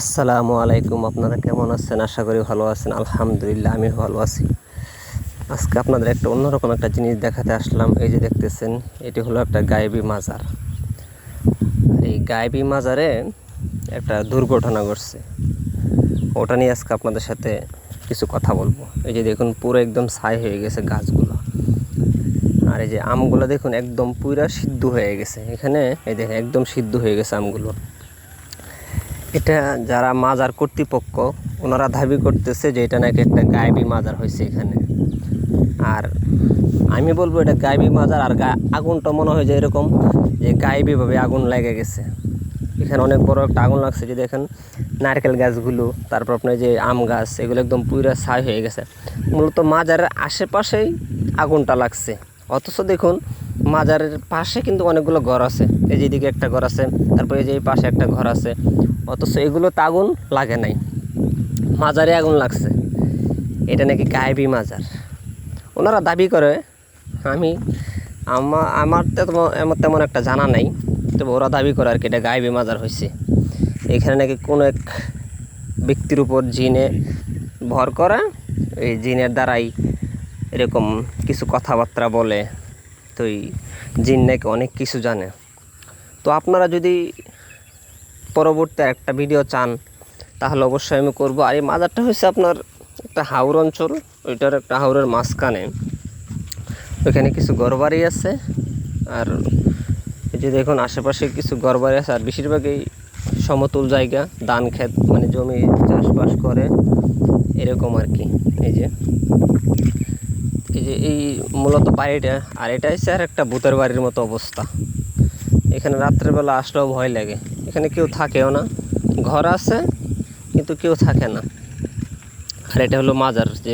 আসসালামু আলাইকুম, আপনারা কেমন আছেন? আশা করি ভালো আছেন। আলহামদুলিল্লাহ আমি ভালো আছি। আজকে আপনাদের একটা অন্যরকম একটা জিনিস দেখাতে আসলাম। এই যে দেখতেছেন, এটি হলো একটা গায়েবী মাজার। আর এই গায়েবী মাজারে একটা দুর্ঘটনা ঘটছে। ওটা নিয়ে আজকে আপনাদের সাথে কিছু কথা বলব। এই যে দেখুন, পুরো একদম ছাই হয়ে গেছে গাছগুলো। আর এই যে আমগুলো দেখুন, একদম পুরা সিদ্ধ হয়ে গেছে। এখানে, এই দেখেন, একদম সিদ্ধ হয়ে গেছে আমগুলো। এটা যারা মাজার কর্তৃপক্ষ, ওনারা দাবি করতেছে যে এটা নাকি একটা গায়েবী মাজার হয়েছে এখানে। আর আমি বলব এটা গায়েবী মাজার, আর আগুনটা মনে হয় যে এরকম যে গায়েবীভাবে আগুন লেগে গেছে। এখানে অনেক বড় একটা আগুন লাগছে, যে দেখেন নারকেল গাছগুলো, তারপর আপনার যে আম গাছ, এগুলো একদম পুরা ছাই হয়ে গেছে। মূলত মাজারের আশেপাশেই আগুনটা লাগছে। অথচ দেখুন মাজারের পাশে কিন্তু অনেকগুলো ঘর আছে। এই যেদিকে একটা ঘর আছে, তারপরে এই যে পাশে একটা ঘর আছে। অথচ এগুলোতে আগুন লাগে নাই। মাজারে আগুন লাগছে। এটা নাকি গায়েবী মাজার। ওনারা দাবি করে, আমি, আমা, আমার তো তেমন- তেমন একটা জানা নাই। তবে ওরা দাবি করে আর কি, এটা গায়েবী মাজার হয়েছে এখানে নাকি কোনো এক ব্যক্তির উপর জিনে ভর করা, এই জিনের দ্বারাই এরকম কিছু কথাবার্তা বলে। তো এই জিন নাকি অনেক কিছু জানে। তো আপনারা যদি পরবর্তী একটা ভিডিও চান, তাহলে অবশ্যই আমি করব। আর এই মাজারটা হচ্ছে আপনার একটা হাওর অঞ্চল, ওইটার একটা হাওরের মাঝখানে। ওইখানে কিছু ঘরবাড়ি আছে, আর যে দেখুন, আশেপাশে কিছু ঘরবাড়ি আছে, আর বেশিরভাগই সমতল জায়গা, ধান ক্ষেত মানে জমি চাষবাস করে, এরকম আর কি। এই যে এই যে এই মূলত বাড়িটা, আর এটা হচ্ছে আর একটা ভূতের বাড়ির মতো অবস্থা। এখানে রাত্রেবেলা আসলেও ভয় লাগে। এখানে কেউ থাকেও না। ঘর আছে, কিন্তু কেউ থাকে না। আর এটা হলো মাজার, যে